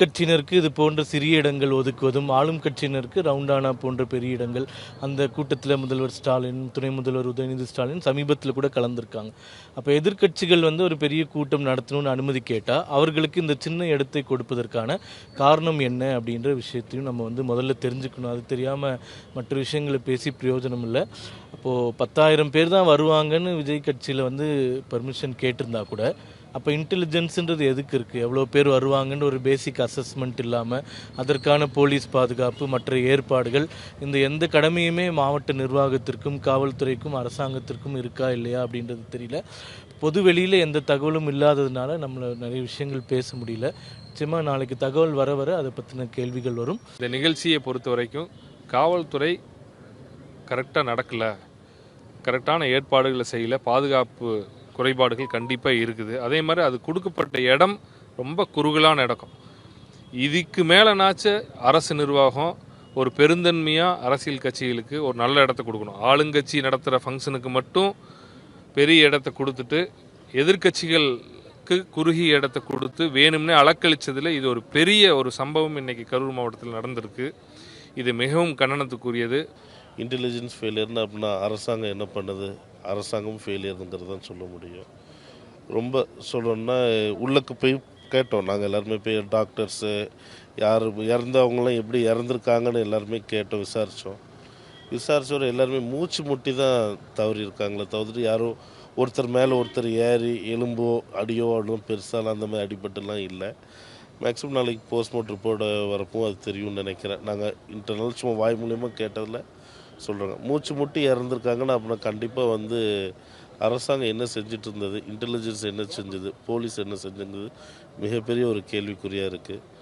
கட்சியினருக்கு இது போன்ற சிறிய இடங்கள் ஒதுக்குவதும் ஆளும் கட்சியினருக்கு ரவுண்டானா போன்ற பெரிய இடங்கள். அந்த கூட்டத்தில் முதல்வர் ஸ்டாலின் துணை முதல்வர் உதயநிதி ஸ்டாலின் சமீபத்தில் கூட கலந்துருக்காங்க. அப்போ எதிர்க்கட்சிகள் வந்து ஒரு பெரிய கூட்டம் நடத்தணும்னு அனுமதி கேட்டால் அவர்களுக்கு இந்த சின்ன இடத்தை கொடுப்பதற்கான காரணம் என்ன அப்படின்ற விஷயத்தையும் நம்ம வந்து முதல்ல தெரிஞ்சுக்கணும். அது தெரியாமல் மற்ற விஷயங்களை பேசி பிரயோஜனம் இல்லை. அப்போது பத்தாயிரம் பேர் தான் வருவாங்கன்னு விஜய் கட்சியில் வந்து பர்மிஷன் கேட்டிருந்தா கூட அப்போ இன்டெலிஜென்ஸுன்றது எதுக்கு இருக்குது எவ்வளோ பேர் வருவாங்கன்னு ஒரு பேசிக் அசஸ்மெண்ட் இல்லாமல் அதற்கான போலீஸ் பாதுகாப்பு மற்ற ஏற்பாடுகள் இந்த எந்த கடமையுமே மாவட்ட நிர்வாகத்திற்கும் காவல்துறைக்கும் அரசாங்கத்திற்கும் இருக்கா இல்லையா அப்படின்றது தெரியல. பொது வெளியில் எந்த தகவலும் இல்லாததுனால நம்மளை நிறைய விஷயங்கள் பேச முடியல. நிச்சயமாக நாளைக்கு தகவல் வர வர அதை பற்றின கேள்விகள் வரும். இந்த நிகழ்ச்சியை பொறுத்த வரைக்கும் காவல்துறை கரெக்டாக நடக்கலை. கரெக்டான ஏற்பாடுகளை செய்யல. பாதுகாப்பு குறைபாடுகள் கண்டிப்பாக இருக்குது. அதே மாதிரி அது கொடுக்கப்பட்ட இடம் ரொம்ப குறுகலான இடம். இதுக்கு மேலேனாச்சு அரசு நிர்வாகம் ஒரு பெருந்தன்மையாக அரசியல் கட்சிகளுக்கு ஒரு நல்ல இடத்த கொடுக்கணும். ஆளுங்கட்சி நடத்துகிற ஃபங்க்ஷனுக்கு மட்டும் பெரிய இடத்த கொடுத்துட்டு எதிர்க்கட்சிகளுக்கு குறுகிய இடத்த கொடுத்து வேணும்னே அலக்கழிச்சதில் இது ஒரு பெரிய ஒரு சம்பவம் இன்றைக்கி கரூர் மாவட்டத்தில் நடந்திருக்கு. இது மிகவும் கண்டனத்துக்குரியது. இன்டெலிஜென்ஸ் ஃபெயிலியர்னு அப்படின்னா அரசாங்கம் என்ன பண்ணுது? அரசாங்கம் ஃபெயிலியருங்கிறது தான் சொல்ல முடியும். ரொம்ப சொல்லணும்னா உள்ளக்கு போய் கேட்டோம். நாங்கள் எல்லாருமே போய் டாக்டர்ஸு யார் இறந்தவங்களாம் எப்படி இறந்துருக்காங்கன்னு எல்லாருமே கேட்டோம் விசாரித்தோம் விசாரிச்சவரை எல்லாருமே மூச்சு முட்டி தான் தவறி இருக்காங்களே யாரோ யாரும் ஒருத்தர் மேலே ஒருத்தர் ஏறி எலும்போ அடியோ அவ்வளோ பெருசாலாம் அந்த மாதிரி அடிபட்டுலாம் இல்லை. மேக்ஸிமம் நாளைக்கு போஸ்ட்மார்ட்டம் ரிப்போர்ட் வரப்போ அது தெரியும்னு நினைக்கிறேன். நாங்கள் இன்டர்னல் சும்மா வாய் மூலியமாக கேட்டதில் சொல்கிறாங்க மூச்சு முட்டி இறந்துருக்காங்கன்னா அப்படின்னா கண்டிப்பாக வந்து அரசாங்கம் என்ன செஞ்சுட்டு இருந்தது இன்டெலிஜென்ஸ் என்ன செஞ்சது போலீஸ் என்ன செஞ்சது மிகப்பெரிய ஒரு கேள்விக்குறியாக இருக்குது